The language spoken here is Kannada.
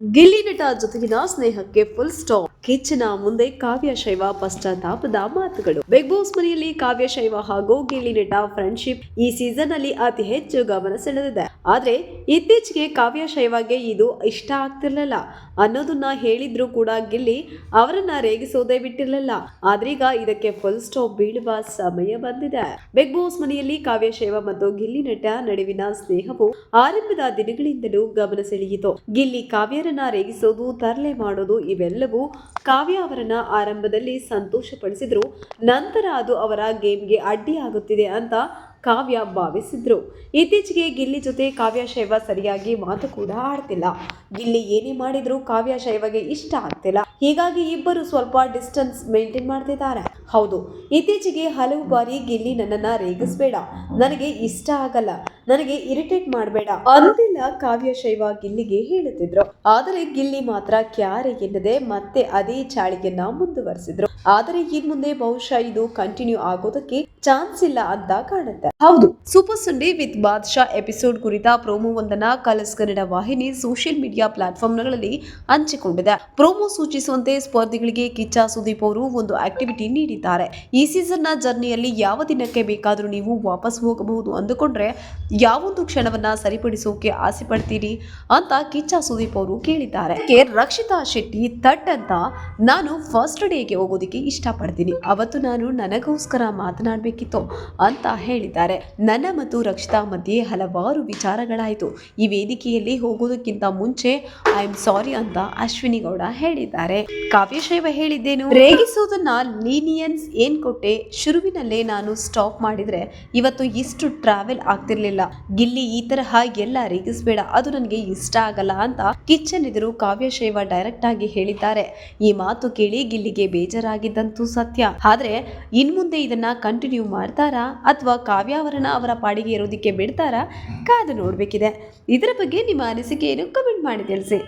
ಗಿಲ್ಲಿ ನಟ ಜೊತೆಗಿನ ಸ್ನೇಹಕ್ಕೆ ಫುಲ್ ಸ್ಟಾಪ್ ಕಿಚ್ಚನ ಮುಂದೆ ಕಾವ್ಯ, ಶೈವ, ಪಶ್ಚಾತ್ತಾಪದ ಮಾತುಗಳು. ಬಿಗ್ ಬಾಸ್ ಮನೆಯಲ್ಲಿ ಕಾವ್ಯ, ಶೈವ ಹಾಗೂ ಗಿಲ್ಲಿ ನಟ ಫ್ರೆಂಡ್ಶಿಪ್ ಈ ಸೀಸನ್ ಅಲ್ಲಿ ಅತಿ ಹೆಚ್ಚು ಗಮನ ಸೆಳೆದಿದೆ. ಆದ್ರೆ ಇತ್ತೀಚೆಗೆ ಕಾವ್ಯ ಶೈವಾಗೆ ಇದು ಇಷ್ಟ ಆಗ್ತಿರ್ಲಿಲ್ಲ ಅನ್ನೋದನ್ನ ಹೇಳಿದ್ರು ಕೂಡ ಗಿಲ್ಲಿ ಅವರನ್ನ ರೇಗಿಸೋದೇ ಬಿಟ್ಟಿರಲಿಲ್ಲ. ಆದ್ರೀಗ ಇದಕ್ಕೆ ಫುಲ್ ಸ್ಟಾಪ್ ಬೀಳುವ ಸಮಯ ಬಂದಿದೆ. ಬಿಗ್ ಬಾಸ್ ಮನೆಯಲ್ಲಿ ಕಾವ್ಯ ಶೈವ ಮತ್ತು ಗಿಲ್ಲಿ ನಟ ನಡುವಿನ ಸ್ನೇಹವು ಆರಂಭದ ದಿನಗಳಿಂದಲೂ ಗಮನ ಸೆಳೆಯಿತು. ಗಿಲ್ಲಿ ಕಾವ್ಯರನ್ನ ರೇಗಿಸೋದು, ತರಲೆ ಮಾಡೋದು ಇವೆಲ್ಲವೂ ಕಾವ್ಯ ಅವರನ್ನ ಆರಂಭದಲ್ಲಿ ಸಂತೋಷಪಡಿಸಿದ್ರು. ನಂತರ ಅದು ಅವರ ಗೇಮ್ಗೆ ಅಡ್ಡಿಯಾಗುತ್ತಿದೆ ಅಂತ ಕಾವ್ಯ ಭಾವಿಸಿದ್ರು. ಇತ್ತೀಚೆಗೆ ಗಿಲ್ಲಿ ಜೊತೆ ಕಾವ್ಯ ಶೈವ ಸರಿಯಾಗಿ ಮಾತು ಕೂಡ ಆಡ್ತಿಲ್ಲ. ಗಿಲ್ಲಿ ಏನೇ ಮಾಡಿದ್ರು ಕಾವ್ಯ ಶೈವಗೆ ಇಷ್ಟ ಆಗ್ತಿಲ್ಲ. ಹೀಗಾಗಿ ಇಬ್ಬರು ಸ್ವಲ್ಪ ಡಿಸ್ಟೆನ್ಸ್ ಮೇಂಟೈನ್ ಮಾಡ್ತಿದ್ದಾರೆ. ಹೌದು, ಇತ್ತೀಚೆಗೆ ಹಲವು ಬಾರಿ ಗಿಲ್ಲಿ ನನ್ನನ್ನು ರೇಗಿಸ್ಬೇಡ. ನನಗೆ ಇಷ್ಟ ಆಗಲ್ಲ. ನನಗೆ ಇರಿಟೇಟ್ ಮಾಡಬೇಡ ಅಂದಿಲ್ಲ ಕಾವ್ಯ ಶೈವ ಗಿಲ್ಲಿಗೆ ಹೇಳುತ್ತಿದ್ರು. ಆದರೆ ಗಿಲ್ಲಿ ಮಾತ್ರ ಕ್ಯಾರೆ ಎನ್ನದೆ ಮತ್ತೆ ಅದೇ ಚಾಳಿಯನ್ನ ಮುಂದುವರೆಸಿದ್ರು. ಆದರೆ ಇನ್ ಮುಂದೆ ಬಹುಶಃ ಇದು ಕಂಟಿನ್ಯೂ ಆಗೋದಕ್ಕೆ ಚಾನ್ಸ್ ಇಲ್ಲ ಅಂತ ಕಾಣುತ್ತೆ. ಹೌದು super Sunday with Badshah episode ಕುರಿತ ಪ್ರೋಮೋ ಒಂದನ್ನ ಕಲರ್ಸ್ ಕನ್ನಡ ವಾಹಿನಿ ಸೋಷಿಯಲ್ ಮೀಡಿಯಾ ಪ್ಲಾಟ್ಫಾರ್ಮ್ಗಳಲ್ಲಿ ಹಂಚಿಕೊಂಡಿದೆ. ಪ್ರೋಮೋ ಸೂಚಿಸುವಂತೆ ಸ್ಪರ್ಧಿಗಳಿಗೆ ಕಿಚ್ಚ ಸುದೀಪ್ ಅವರು ಒಂದು ಆಕ್ಟಿವಿಟಿ ನೀಡಿದ್ದಾರೆ. ಈ ಸೀಸನ್ನ ಜರ್ನಿಯಲ್ಲಿ ಯಾವ ದಿನಕ್ಕೆ ಬೇಕಾದರೂ ನೀವು ವಾಪಸ್ ಹೋಗಬಹುದು ಅಂದುಕೊಂಡ್ರೆ ಯಾವೊಂದು ಕ್ಷಣವನ್ನ ಸರಿಪಡಿಸೋಕೆ ಆಸೆ ಪಡ್ತೀರಿ ಅಂತ ಕಿಚ್ಚ ಸುದೀಪ್ ಅವರು ಕೇಳಿದ್ದಾರೆ. ರಕ್ಷಿತಾ ಶೆಟ್ಟಿ ತಟ್ ಅಂತ ನಾನು ಫಸ್ಟ್ ಡೇಗೆ ಹೋಗೋದಕ್ಕೆ ಇಷ್ಟಪಡ್ತೀನಿ. ಅವತ್ತು ನಾನು ನನಗೋಸ್ಕರ ಮಾತನಾಡಬೇಕಿತ್ತು ಅಂತ ಹೇಳಿದ್ದಾರೆ. ನನ್ನ ಮತ್ತು ರಕ್ಷಿತಾ ಮಧ್ಯೆ ಹಲವಾರು ವಿಚಾರಗಳಾಯಿತು. ಈ ವೇದಿಕೆಯಲ್ಲಿ ಹೋಗೋದಕ್ಕಿಂತ ಮುಂಚೆ ಐ ಆಮ್ ಸಾರಿ ಅಂತ ಅಶ್ವಿನಿ ಗೌಡ ಹೇಳಿದ್ದಾರೆ. ಕಾವ್ಯಶೈವ ಹೇಳಿದ್ದೇನು? ರೇಗಿಸೋದನ್ನ ಲೀನಿಯನ್ಸ್ ಏನ್ ಕೊಟ್ಟೆ? ಶುರುವಿನಲ್ಲೇ ನಾನು ಸ್ಟಾಪ್ ಮಾಡಿದ್ರೆ ಇವತ್ತು ಇಷ್ಟು ಟ್ರಾವೆಲ್ ಆಗ್ತಿರ್ಲಿಲ್ಲ. ಗಿಲ್ಲಿ ಈ ತರಹ ಎಲ್ಲ ರೇಗಿಸ್ಬೇಡ, ಅದು ನನಗೆ ಇಷ್ಟ ಆಗಲ್ಲ ಅಂತ ಕಿಚ್ಚನ್ ಎದುರು ಕಾವ್ಯಶೈವ ಡೈರೆಕ್ಟ್ ಆಗಿ ಹೇಳಿದ್ದಾರೆ. ಈ ಮಾತು ಕೇಳಿ ಗಿಲ್ಲಿಗೆ ಬೇಜಾರಾಗಿದ್ದಂತೂ ಸತ್ಯ. ಆದ್ರೆ ಇನ್ಮುಂದೆ ಇದನ್ನ ಕಂಟಿನ್ಯೂ ಮಾಡ್ತಾರಾ ಅಥವಾ ಕಾವ್ಯಾವರಣ ಅವರ ಪಾಡಿಗೆ ಇರೋದಕ್ಕೆ ಬಿಡ್ತಾರಾ? ಕಾದು ನೋಡ್ಬೇಕಿದೆ. ಇದರ ಬಗ್ಗೆ ನಿಮ್ಮ ಅನಿಸಿಕೆಯನ್ನು ಕಮೆಂಟ್ ಮಾಡಿ ತಿಳಿಸಿ.